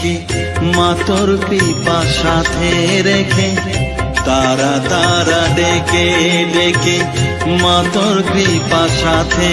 কি মাতর কৃপা সাথে রেখে, তারা তারা ডেকে ডেকে মাতর কৃপা সাথে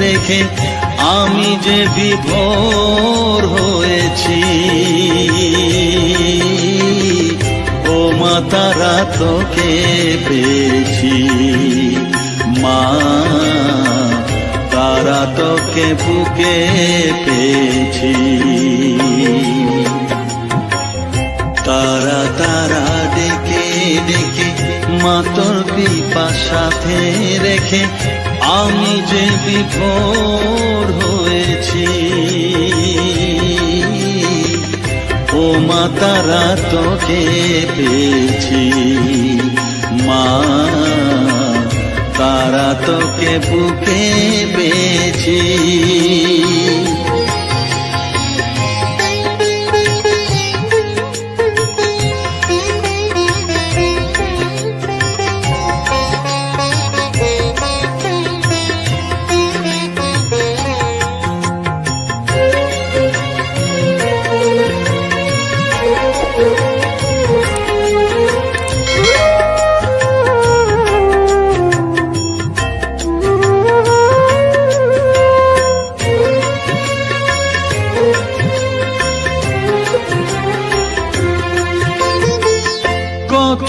রেখে, আমি যে বিভোর হয়েছি। ও মা, তারা তোকে পেয়েছি। মা তারা তোকে বুকে পেয়েছি। তারা তারা ডেকে ডেকে মাতর কৃপা সাথে রেখে আমি যে বিভোর হয়েছি। ও মা, তারা তোকে পেয়েছি। মা তোকে বুকে পেয়েছি।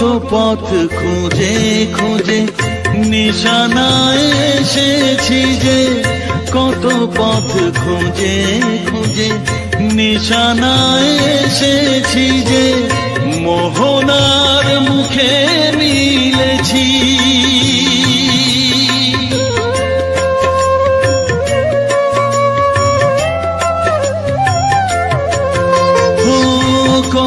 পথ খুঁজে খুঁজে নিশানা এসেছি যে কত পথ খুঁজে খুঁজে নিশানা এসেছি যে মোহনার মুখে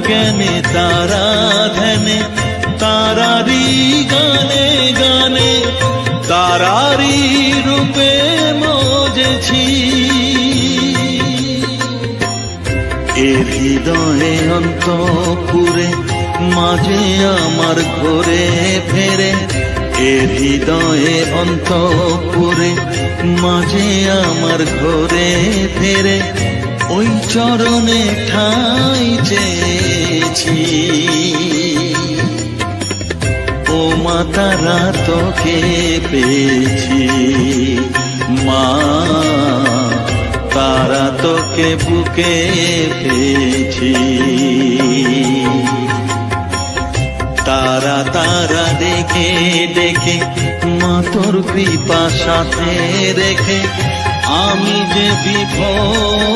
জ্ঞানে তারা ধ্যানে তারারি গানে গানে তারারি রূপে মজেছি। এ হৃদয়ে অন্তপুরে, মাঝে আমার ঘরে ফেরে। এ হৃদয়ে অন্তপুরে, মাঝে আমার ঘরে ফেরে। ওই চরণে ঠাই চেয়েছি। ও মা, তারা তোকে পেয়েছি। মা, তারা তোকে বুকে পেয়েছি। তারা তারা দেখে দেখে, মা তোর কৃপা সাথে রেখে আমি যে বিভোর